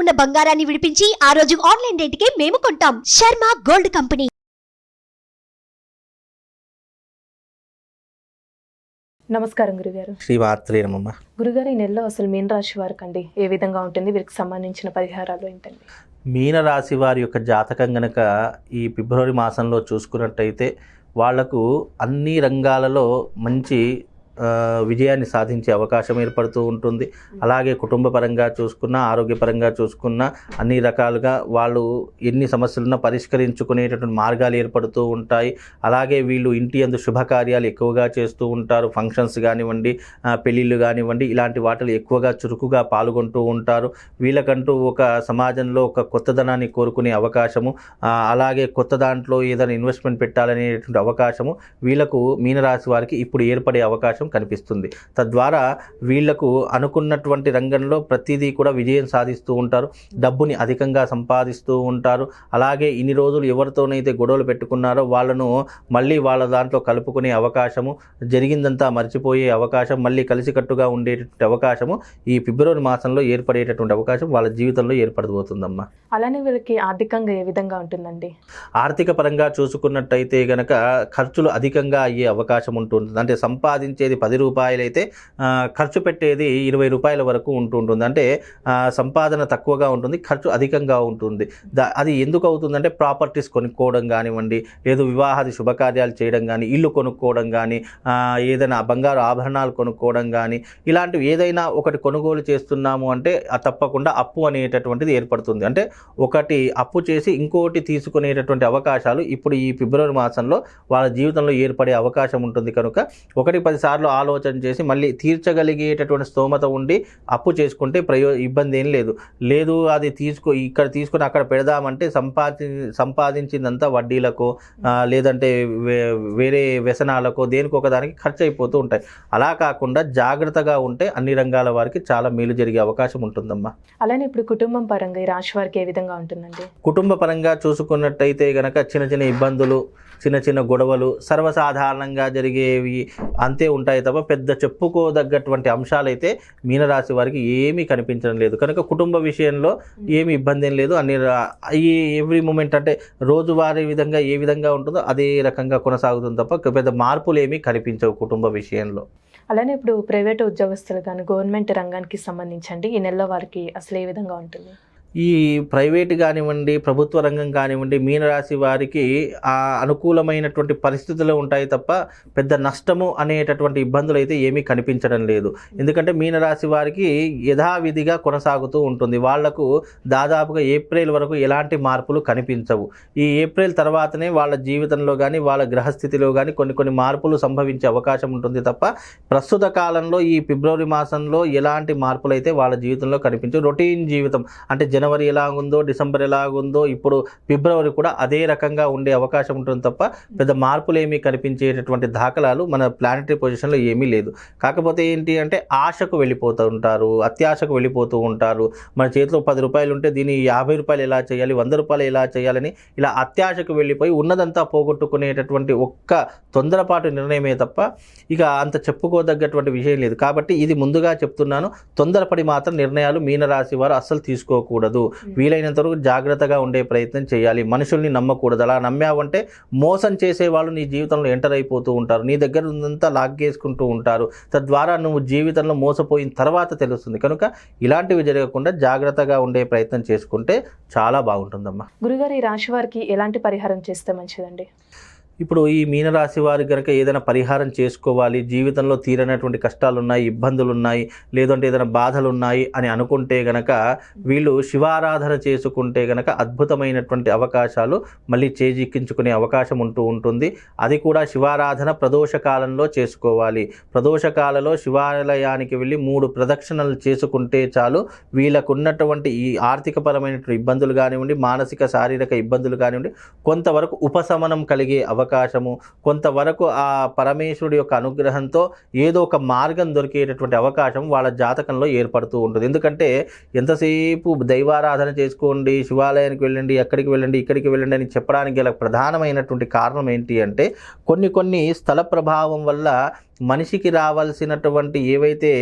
ఉన్న బంగారాన్ని విడిపించి ఆ రోజు ఆన్లైన్ రేటుకే మేము కొంటాం. Sharma gold company. నమస్కారం గురుగారు. శ్రీమాత్రే నమమ్మ గురుగారు ఈ నెలలో అసలు మీన రాశి వారికి అండి ఏ విధంగా ఉంటుంది? వీరికి సంబంధించిన పరిహారాలు ఏంటండి? మీనరాశి వారి యొక్క జాతకం గనక ఈ ఫిబ్రవరి మాసంలో చూసుకున్నట్టయితే వాళ్ళకు అన్ని రంగాలలో మంచి విజయాన్ని సాధించే అవకాశం ఏర్పడుతూ ఉంటుంది. అలాగే కుటుంబ పరంగా చూసుకున్నా ఆరోగ్యపరంగా చూసుకున్నా అన్ని రకాలుగా వాళ్ళు ఎన్ని సమస్యలున్నా పరిష్కరించుకునేటటువంటి మార్గాలు ఏర్పడుతూ ఉంటాయి. అలాగే వీళ్ళు ఇంటి అందు శుభకార్యాలు ఎక్కువగా చేస్తూ ఉంటారు. ఫంక్షన్స్ కానివ్వండి పెళ్ళిళ్ళు కానివ్వండి ఇలాంటి వాటిలో ఎక్కువగా చురుకుగా పాల్గొంటూ ఉంటారు. వీళ్ళకంటూ ఒక సమాజంలో ఒక కొత్తదనాన్ని కోరుకునే అవకాశము అలాగే కొత్త దాంట్లో ఏదైనా ఇన్వెస్ట్మెంట్ పెట్టాలనేటువంటి అవకాశము వీళ్ళకు మీనరాశి వారికి ఇప్పుడు ఏర్పడే అవకాశం కనిపిస్తుంది. తద్వారా వీళ్ళకు అనుకున్నటువంటి రంగంలో ప్రతిదీ కూడా విజయం సాధిస్తూ ఉంటారు. డబ్బుని అధికంగా సంపాదిస్తూ ఉంటారు. అలాగే ఇన్ని రోజులు ఎవరితోనైతే గొడవలు పెట్టుకున్నారో వాళ్ళను మళ్ళీ వాళ్ళ దాంట్లో కలుపుకునే అవకాశము జరిగిందంతా మర్చిపోయే అవకాశం మళ్ళీ కలిసికట్టుగా ఉండేటటువంటి అవకాశము ఈ ఫిబ్రవరి మాసంలో ఏర్పడేటటువంటి అవకాశం వాళ్ళ జీవితంలో ఏర్పడబోతుందమ్మా. అలానే వీళ్ళకి ఆర్థికంగా ఏ విధంగా ఉంటుందండి? ఆర్థిక పరంగా చూసుకున్నట్టయితే గనక ఖర్చులు అధికంగా అయ్యే అవకాశం ఉంటుంది అంటే సంపాదించేది పది రూపాయలైతే ఖర్చు పెట్టేది ఇరవై రూపాయల వరకు ఉంటుంటుంది. అంటే సంపాదన తక్కువగా ఉంటుంది ఖర్చు అధికంగా ఉంటుంది. దా అది ఎందుకు అవుతుందంటే ప్రాపర్టీస్ కొనుక్కోవడం కానివ్వండి లేదు వివాహాది శుభకార్యాలు చేయడం కానీ ఇల్లు కొనుక్కోవడం కానీ ఏదైనా బంగారు ఆభరణాలు కొనుక్కోవడం కానీ ఇలాంటివి ఏదైనా ఒకటి కొనుగోలు చేస్తున్నాము అంటే తప్పకుండా అప్పు అనేటటువంటిది ఏర్పడుతుంది. అంటే ఒకటి అప్పు చేసి ఇంకోటి తీసుకునేటటువంటి అవకాశాలు ఇప్పుడు ఈ ఫిబ్రవరి మాసంలో వాళ్ళ జీవితంలో ఏర్పడే అవకాశం ఉంటుంది కనుక ఒకటి పది సార్లు ఆలోచన చేసి మళ్ళీ తీర్చగలిగేటటువంటి స్తోమత ఉండి అప్పు చేసుకుంటే ప్రయో ఇబ్బంది ఏం లేదు. లేదు అది తీసుకో ఇక్కడ తీసుకుని అక్కడ పెడదామంటే సంపాది సంపాదించిందంతా వడ్డీలకు లేదంటే వేరే వ్యసనాలకు దేనికి ఒక దానికి ఖర్చు అయిపోతూ ఉంటాయి. అలా కాకుండా జాగ్రత్తగా ఉంటే అన్ని రంగాల వారికి చాలా మేలు జరిగే అవకాశం ఉంటుందమ్మా. అలానే ఇప్పుడు కుటుంబం పరంగా ఈ రాశి వారికి ఏ విధంగా ఉంటుందండి? కుటుంబ పరంగా చూసుకున్నట్టయితే గనక చిన్న చిన్న ఇబ్బందులు చిన్న చిన్న గొడవలు సర్వసాధారణంగా జరిగేవి అంతే ఉంటాయి తప్ప పెద్ద చెప్పుకోదగ్గటువంటి అంశాలైతే మీనరాశి వారికి ఏమీ కనిపించడం లేదు. కనుక కుటుంబ విషయంలో ఏమి ఇబ్బంది లేదు. అన్ని ఈ ఎవ్రీ మూమెంట్ అంటే రోజువారీ విధంగా ఏ విధంగా ఉంటుందో అదే రకంగా కొనసాగుతుంది తప్ప పెద్ద మార్పులు ఏమీ కనిపించవు కుటుంబ విషయంలో. అలానే ఇప్పుడు ప్రైవేట్ ఉద్యోగస్తులు కానీ గవర్నమెంట్ రంగానికి సంబంధించండి ఈ నెలలో వారికి అసలు ఏ విధంగా ఉంటుంది? ఈ ప్రైవేట్ కానివ్వండి ప్రభుత్వ రంగం కానివ్వండి మీనరాశి వారికి ఆ అనుకూలమైనటువంటి పరిస్థితులు ఉంటాయి తప్ప పెద్ద నష్టము అనేటటువంటి ఇబ్బందులు అయితే ఏమీ కనిపించడం లేదు. ఎందుకంటే మీనరాశి వారికి యథావిధిగా కొనసాగుతూ ఉంటుంది. వాళ్ళకు దాదాపుగా ఏప్రిల్ వరకు ఎలాంటి మార్పులు కనిపించవు. ఈ ఏప్రిల్ తర్వాతనే వాళ్ళ జీవితంలో కానీ వాళ్ళ గ్రహస్థితిలో కానీ కొన్ని కొన్ని మార్పులు సంభవించే అవకాశం ఉంటుంది తప్ప ప్రస్తుత కాలంలో ఈ ఫిబ్రవరి మాసంలో ఎలాంటి మార్పులు అయితే వాళ్ళ జీవితంలో కనిపించవు. రొటీన్ జీవితం అంటే జన జనవరి ఎలాగుందో డిసెంబర్ ఎలాగుందో ఇప్పుడు ఫిబ్రవరి కూడా అదే రకంగా ఉండే అవకాశం ఉంటుంది తప్ప పెద్ద మార్పులు ఏమీ కనిపించేటటువంటి దాఖలాలు మన ప్లానటరీ పొజిషన్లో ఏమీ లేదు. కాకపోతే ఏంటి అంటే ఆశకు వెళ్ళిపోతూ ఉంటారు అత్యాశకు వెళ్ళిపోతూ ఉంటారు. మన చేతిలో పది రూపాయలు ఉంటే దీన్ని యాభై రూపాయలు ఎలా చేయాలి వంద రూపాయలు ఎలా చేయాలని ఇలా అత్యాశకు వెళ్ళిపోయి ఉన్నదంతా పోగొట్టుకునేటటువంటి ఒక్క తొందరపాటు నిర్ణయమే తప్ప ఇక అంత చెప్పుకోదగ్గటువంటి విషయం లేదు. కాబట్టి ఇది ముందుగా చెప్తున్నాను తొందరపడి మాత్రం నిర్ణయాలు మీనరాశి వారు అస్సలు తీసుకోకూడదు. వీలైనంత వరకు జాగ్రత్తగా ఉండే ప్రయత్నం చేయాలి. మనుషుల్ని నమ్మకూడదు. అలా నమ్మావంటే మోసం చేసే వాళ్ళు నీ జీవితంలో ఎంటర్ అయిపోతూ ఉంటారు. నీ దగ్గర ఉందంతా లాగేసుకుంటూ ఉంటారు. తద్వారా నువ్వు జీవితంలో మోసపోయిన తర్వాత తెలుస్తుంది. కనుక ఇలాంటివి జరగకుండా జాగ్రత్తగా ఉండే ప్రయత్నం చేసుకుంటే చాలా బాగుంటుందమ్మా. గురుగారు ఈ రాశి వారికి ఎలాంటి పరిహారం చేస్తే మంచిదండి? ఇప్పుడు ఈ మీనరాశి వారి కనుక ఏదైనా పరిహారం చేసుకోవాలి జీవితంలో తీరనటువంటి కష్టాలు ఉన్నాయి ఇబ్బందులు ఉన్నాయి లేదంటే ఏదైనా బాధలు ఉన్నాయి అని అనుకుంటే గనక వీళ్ళు శివారాధన చేసుకుంటే గనక అద్భుతమైనటువంటి అవకాశాలు మళ్ళీ చేజిక్కించుకునే అవకాశం ఉంటూ ఉంటుంది. అది కూడా శివారాధన ప్రదోష కాలంలో చేసుకోవాలి. ప్రదోషకాలలో శివాలయానికి వెళ్ళి మూడు ప్రదక్షిణలు చేసుకుంటే చాలు వీళ్ళకున్నటువంటి ఈ ఆర్థికపరమైనటువంటి ఇబ్బందులు కానివ్వండి మానసిక శారీరక ఇబ్బందులు కానివ్వండి కొంతవరకు ఉపశమనం కలిగే అవకాశము. కొంతవరకు ఆ పరమేశ్వరుడి యొక్క అనుగ్రహంతో ఏదో ఒక మార్గం దొరికేటటువంటి అవకాశం వాళ్ళ జాతకంలో ఏర్పడుతూ ఉంటుంది. ఎందుకంటే ఎంతసేపు దైవారాధన చేసుకోండి శివాలయానికి వెళ్ళండి అక్కడికి వెళ్ళండి ఇక్కడికి వెళ్ళండి అని చెప్పడానికి గల ప్రధానమైనటువంటి కారణం ఏంటి అంటే కొన్ని కొన్ని స్థల ప్రభావం వల్ల మనిషికి రావాల్సినటువంటి ఏవైతే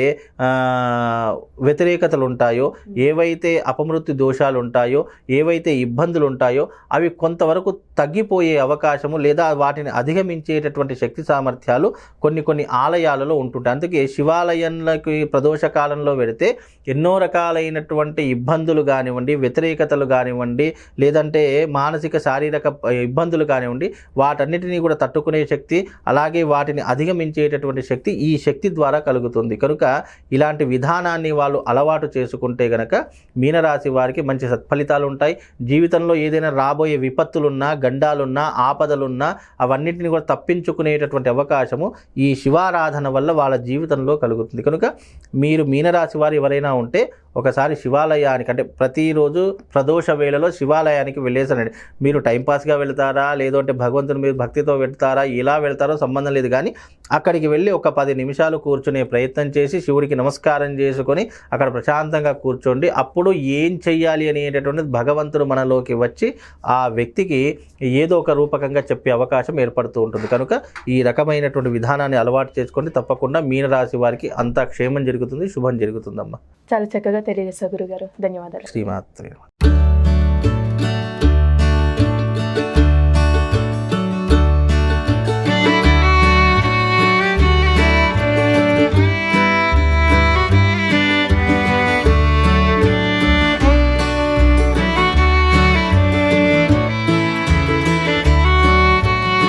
వ్యతిరేకతలు ఉంటాయో ఏవైతే అపమృత్యు దోషాలు ఉంటాయో ఏవైతే ఇబ్బందులు ఉంటాయో అవి కొంతవరకు తగ్గిపోయే అవకాశము లేదా వాటిని అధిగమించేటటువంటి శక్తి సామర్థ్యాలు కొన్ని కొన్ని ఆలయాలలో ఉంటుంటాయి. అందుకే శివాలయంలోకి ప్రదోష కాలంలో పెడితే ఎన్నో రకాలైనటువంటి ఇబ్బందులు కానివ్వండి వ్యతిరేకతలు కానివ్వండి లేదంటే మానసిక శారీరక ఇబ్బందులు కానివ్వండి వాటన్నిటినీ కూడా తట్టుకునే శక్తి అలాగే వాటిని అధిగమించేటటువంటి శక్తి ఈ శక్తి ద్వారా కలుగుతుంది. కనుక ఇలాంటి విధానాన్ని వాళ్ళు అలవాటు చేసుకుంటే గనక మీనరాశి వారికి మంచి సత్ఫలితాలు ఉంటాయి. జీవితంలో ఏదైనా రాబోయే విపత్తులున్నా గండాలున్నా ఆపదలున్నా అవన్నిటిని కూడా తప్పించుకునేటటువంటి అవకాశము ఈ శివారాధన వల్ల వాళ్ళ జీవితంలో కలుగుతుంది. కనుక మీరు మీనరాశి వారు ఎవరైనా ఉంటే ఒకసారి శివాలయానికి అంటే ప్రతిరోజు ప్రదోష వేళలో శివాలయానికి వెళ్ళేసానండి. మీరు టైంపాస్గా వెళ్తారా? లేదంటే భగవంతుని మీద భక్తితో వెళ్తారా? ఎలా వెళ్తారో సంబంధం లేదు. కానీ అక్కడికి వెళ్ళి ఒక పది నిమిషాలు కూర్చునే ప్రయత్నం చేసి శివుడికి నమస్కారం చేసుకొని అక్కడ ప్రశాంతంగా కూర్చోండి. అప్పుడు ఏం చెయ్యాలి అనేటటువంటి భగవంతుడు మనలోకి వచ్చి ఆ వ్యక్తికి ఏదో ఒక రూపకంగా చెప్పే అవకాశం ఏర్పడుతూ ఉంటుంది. కనుక ఈ రకమైనటువంటి విధానాన్ని అలవాటు చేసుకోండి తప్పకుండా మీనరాశి వారికి అంతా క్షేమం జరుగుతుంది శుభం జరుగుతుందమ్మా. చాలా చక్కగా తెలియజేశారు గురుగారు. ధన్యవాదాలు. శ్రీమాత్రే